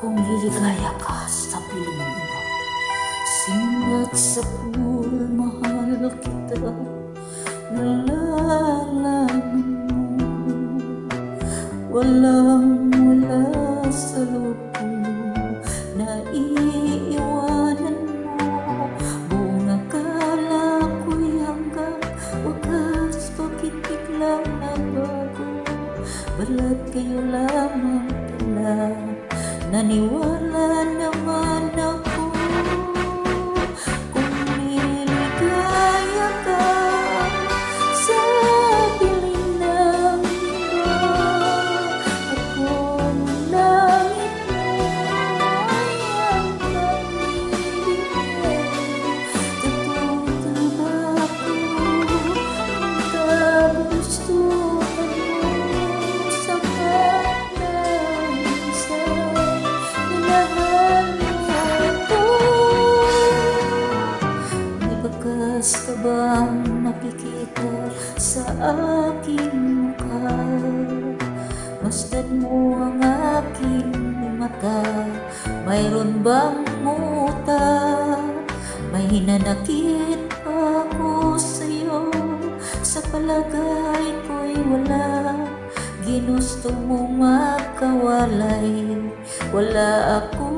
kung liligaya ka sa piling mo. Simulat sa pool, mahal kita, nalalaman mo. Walang wala sa loob ko, naiiwanan Naniwala bang nakikita sa aking mukha? Masdan mo ang aking mata Mayroon bang muta? May hinanakit ako sa'yo Sa palagay ko'y wala Ginusto mo makawalay Wala akong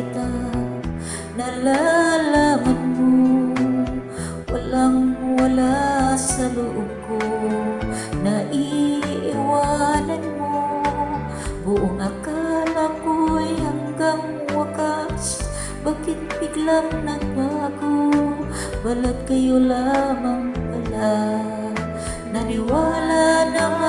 kita Nalalaman mo Walang wala sa loob ko. Naiiwanan mo Buong akala ko'y hanggang wakas Bakit biglang nagbago? Balat kayo lamang pala. Naniwala naman